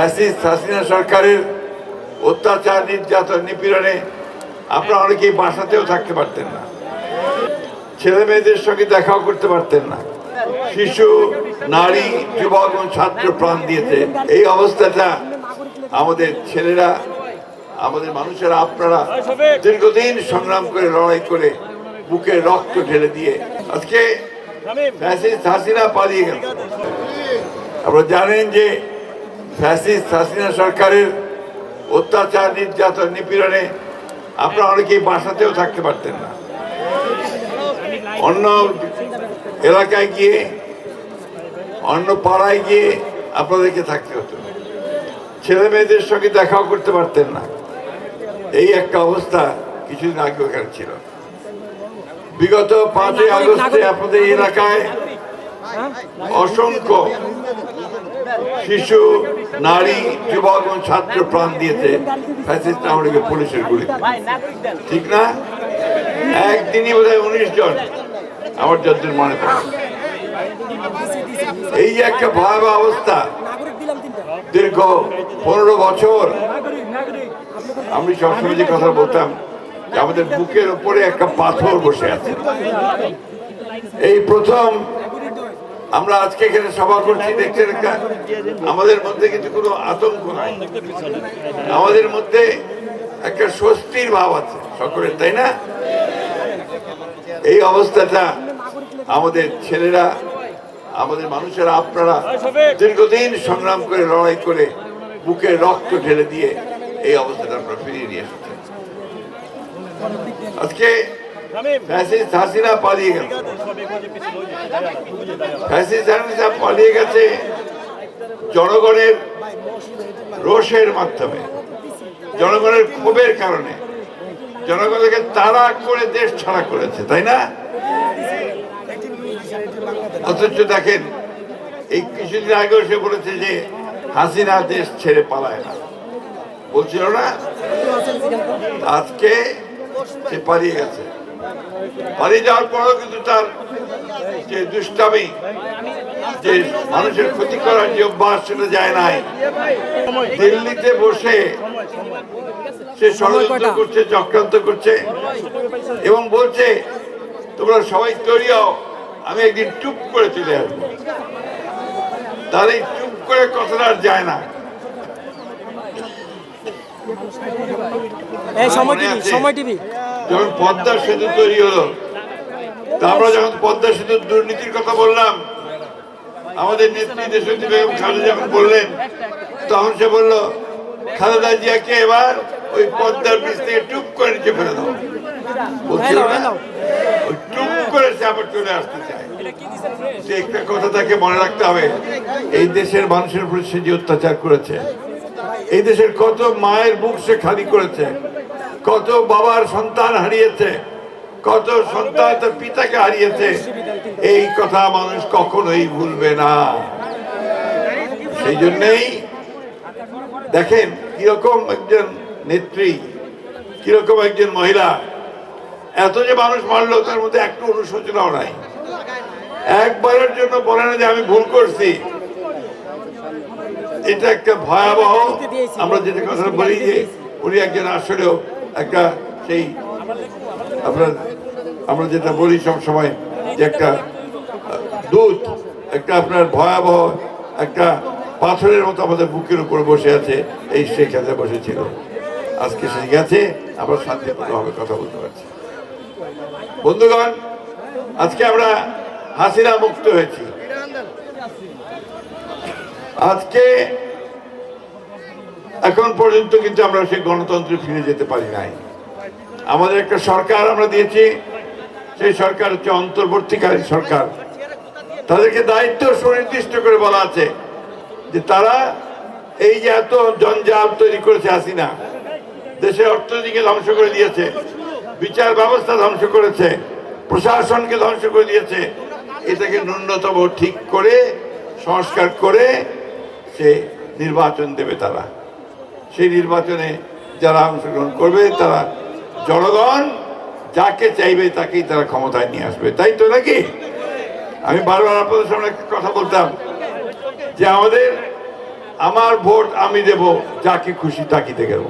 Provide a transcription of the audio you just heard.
Fascist Hasina সরকারের অত্যাচার, নির্যাতন, নিপীড়নে আপনারা অনেকেই বাসাতেও থাকতে পারতেন না। ছেলে মেয়েদের সঙ্গে দেখাও করতে পারতেন না। শিশু, নারী, যুবক এবং ছাত্র প্রাণ দিয়েছে। এই অবস্থাটা আমাদের ছেলেরা, আমাদের মানুষেরা, আপনারা দীর্ঘদিন সংগ্রাম করে, লড়াই করে বুকে রক্ত ঢেলে দিয়ে আজকে হাসিনা পালিয়ে গেল। আপনারা জানেন যে ফ্যাসিস্ট হাসিনা সরকারের অত্যাচার, নির্যাতন, নিপীড়নে আপনারা অনেকেই বাসাতেও থাকতে পারতেন না। অন্য এলাকায় গিয়ে, অন্য পাড়ায় গিয়ে আপনাদেরকে থাকতে হতো। ছেলে মেয়েদের সঙ্গে দেখাও করতে পারতেন না। এই একটা অবস্থা কিছুদিন আগে ওখানে ছিল। বিগত পাঁচই আগস্টে আপনাদের এলাকায় অসংখ্য শিশু, নারী যুবক এবং ছাত্র প্রাণ দিয়েছে ফ্যাসিস্ট আমলিকে পুলিশের গুলিতে ঠিক না? একদিনই বোধ হয় উনিশ জন আমার যতদিন মনে পড়ে। এই যে একটা ভয়াবহ অবস্থা। দীর্ঘ পনেরো বছর আমি সবসময় যে কথা বলতাম আমাদের বুকের উপরে একটা পাথর বসে আছে। এই প্রথম আমরা আজকে এখানে সভা করছি একটা আমাদের মধ্যে কিন্তু কোনো আতঙ্ক নাই। আমাদের মধ্যে একটা স্বস্তির ভাব আছে সকলের, তাই না? এই অবস্থাটা আমাদের ছেলেরা, আমাদের মানুষেরা, আপনারা দীর্ঘদিন সংগ্রাম করে, লড়াই করে বুকে রক্ত ঢেলে দিয়ে এই অবস্থাটা আমরা ফিরিয়ে নিয়ে এসেছেন আজকে ফ্যাসিস্ট হাসিনা পালিয়ে গেল ফ্যাসিস্ট হাসিনা পালিয়ে গেছে জনগণের রোষের মাধ্যমে জনগণের ক্ষোভের কারণে জনগণকে তাড়া করে দেশ ছাড়া করেছে তাই না অথচ দেখেন এই কিছুদিন আগেও সে বলেছে যে হাসিনা দেশ ছেড়ে পালায় না বলছিল না আজকে সে পালিয়ে গেছে পালিয়ে যাওয়ার পরেও কিন্তু তার যে দুষ্টামি যে মানুষের ক্ষতি করার যে অভ্যাস সেটা যায় নাই। দিল্লিতে বসে সে ষড়যন্ত্র করছে চক্রান্ত করছে এবং বলছে তোমরা সবাই তৈরি হও আমি একদিন চুপ করে চলে আসব। তার এই চুপ করে কথাটা আর যায় না। সময় টিভি সময় টিভি। যখন পদ্মা সেতু তৈরি হলো আমরা যখন পদ্মা সেতুর দুর্নীতির কথা বললাম আমাদের নেত্রী দেশনেত্রী বেগম খালেদা যখন বললেন তখন সে বলল খালেদা জিয়াকে এবার ওই পদ্মার বীজ থেকে টুপ করে নিচে ফেলে দাও। ওই টুপ করে সে আবার চলে আসতে চায় সে একটা কথা তাকে মনে রাখতে হবে এই দেশের মানুষের উপর সে যে অত্যাচার করেছে এই দেশের কত মায়ের বুক সে খালি করেছে কত বাবার সন্তান হারিয়েছে, কত সন্তান তার পিতাকে হারিয়েছে, এই কথা মানুষ কখনোই ভুলবে না। সেই জন্যেই দেখেন কীরকম একজন নেত্রী, কীরকম একজন মহিলা, এত যে মানুষ মারলো, তার মধ্যে একটু অনুশোচনাও নাই। একবারের জন্য বলে না যে আমি ভুল করছি। এটা একটা ভয়াবহ, আমরা যেটা কথা বলি যে উনি একজন আসলেও একটা সেই আপনার আমরা যেটা বলি সব সময় যে একটা দূত একটা আপনার ভয়াবহ একটা পাথরের মতো আমাদের বুকের উপর বসে আছে, এই শেখ হাসিনা বসেছিল। আজকে সে গেছে, আমরা শান্তিপূর্ণভাবে কথা বলতে পারছি। বন্ধুগণ, আজকে আমরা হাসিনা মুক্ত হয়েছি। আজকে এখন পর্যন্ত কিন্তু আমরা সেই গণতন্ত্রে ফিরে যেতে পারি নাই। আমাদের একটা সরকার আমরা দিয়েছি, সেই সরকার হচ্ছে অন্তর্বর্তীকালীন সরকার। তাদেরকে দায়িত্ব সুনির্দিষ্ট করে বলা আছে যে তারা এই যে এত জঞ্জাল তৈরি করেছে হাসিনা, দেশের অর্থনীতিকে ধ্বংস করে দিয়েছে, বিচার ব্যবস্থা ধ্বংস করেছে, প্রশাসনকে ধ্বংস করে দিয়েছে, এটাকে ন্যূনতম ঠিক করে, সংস্কার করে সে নির্বাচন দেবে তারা। সেই নির্বাচনে যারা অংশগ্রহণ করবে, তারা জনগণ যাকে চাইবে তাকেই তারা ক্ষমতায় নিয়ে আসবে। তাই তো নাকি? আমি বারবার আপনাদের সামনে কথা বলতাম যে আমাদের, আমার ভোট আমি দেব, যাকে খুশি তাকিতে গেল